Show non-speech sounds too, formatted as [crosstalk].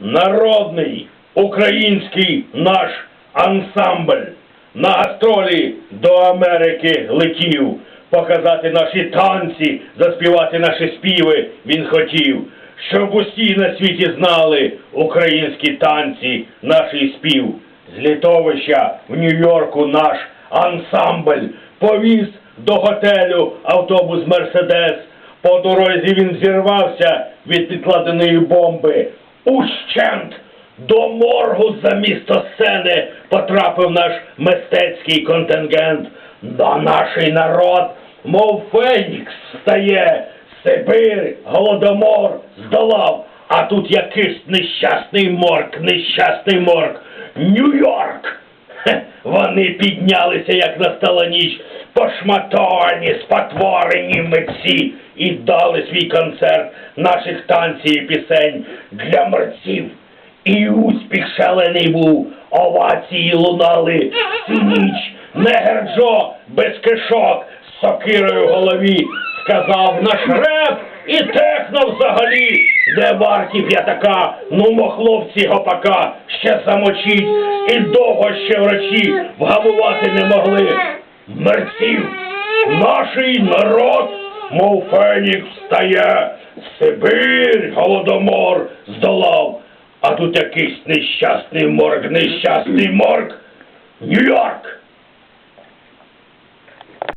народний український наш ансамбль на гастролі до Америки летів. Показати наші танці, заспівати наші співи він хотів, щоб усі на світі знали українські танці, наш спів. З літовища в Нью-Йорку наш ансамбль повіз до готелю автобус Мерседес. По дорозі він зірвався від підкладеної бомби. Ущент! До моргу за місто сцени потрапив наш мистецький контингент. на наший народ, мов Фенікс, встає. Сибир, голодомор здолав. А тут якийсь нещасний морг, нещасний морг. Нью-Йорк! [laughs] Вони піднялися, як настала ніч, пошматовані, спотворені митці і дали свій концерт наших танців і пісень для мерців. І успіх шалений був, овації лунали всю ніч. Негер Джо без кишок з сокирою в голові сказав наш реп і техно взагалі, де варті п'ятака, ну мо хлопці гопака ще замочить, і довго ще врачі вгамувати не могли. Мерців, наший народ, мов фенік встає, Сибир, голодомор здолав. А тут якийсь нещасний морг, нещасний морг. Нью-Йорк!